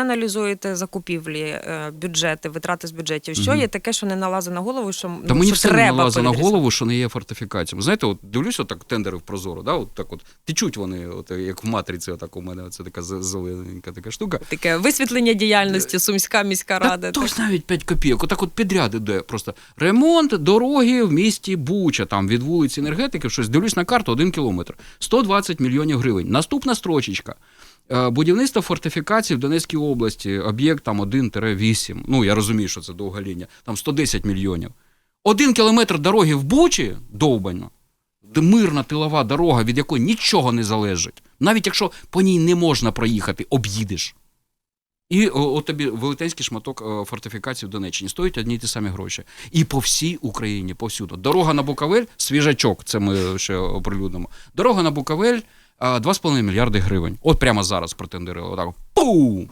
аналізуєте закупівлі, е, бюджети, витрати з бюджетів. Що Мгм. є таке, що не налазить на голову, що, Та ну, мені що все треба налазить на голову, що не є фортифікаціями. Знаєте, от дивлюся так тендери в прозоро, да, от так от течуть вони, от як в матриці, отак у мене це така зелененька така штука. Таке висвітлення діяльності Сумська міська рада. Та то навіть 5 копійок. Отак от підряд іде просто ремонт дороги в місті Буча, там від вулиці енергетики, щось дивлюсь на карту, один кілометр. 120 мільйонів гривень. Наступна строчечка. Е, Будівництво фортифікацій в Донецькій області, об'єкт там 1-8. Ну, я розумію, що це довга лінія. Там 110 мільйонів. Один кілометр дороги в Бучі довбано, мирна тилова дорога, від якої нічого не залежить. Навіть якщо по ній не можна проїхати, об'їдеш. І от тобі велетенський шматок е, фортифікації в Донеччині стоїть одні й ті самі гроші. І по всій Україні, повсюду. Дорога на Буковель, свіжачок, це ми ще оприлюднимо. Дорога на Буковель е, 2,5 мільярди гривень. От прямо зараз протендерили. Отак. Пу!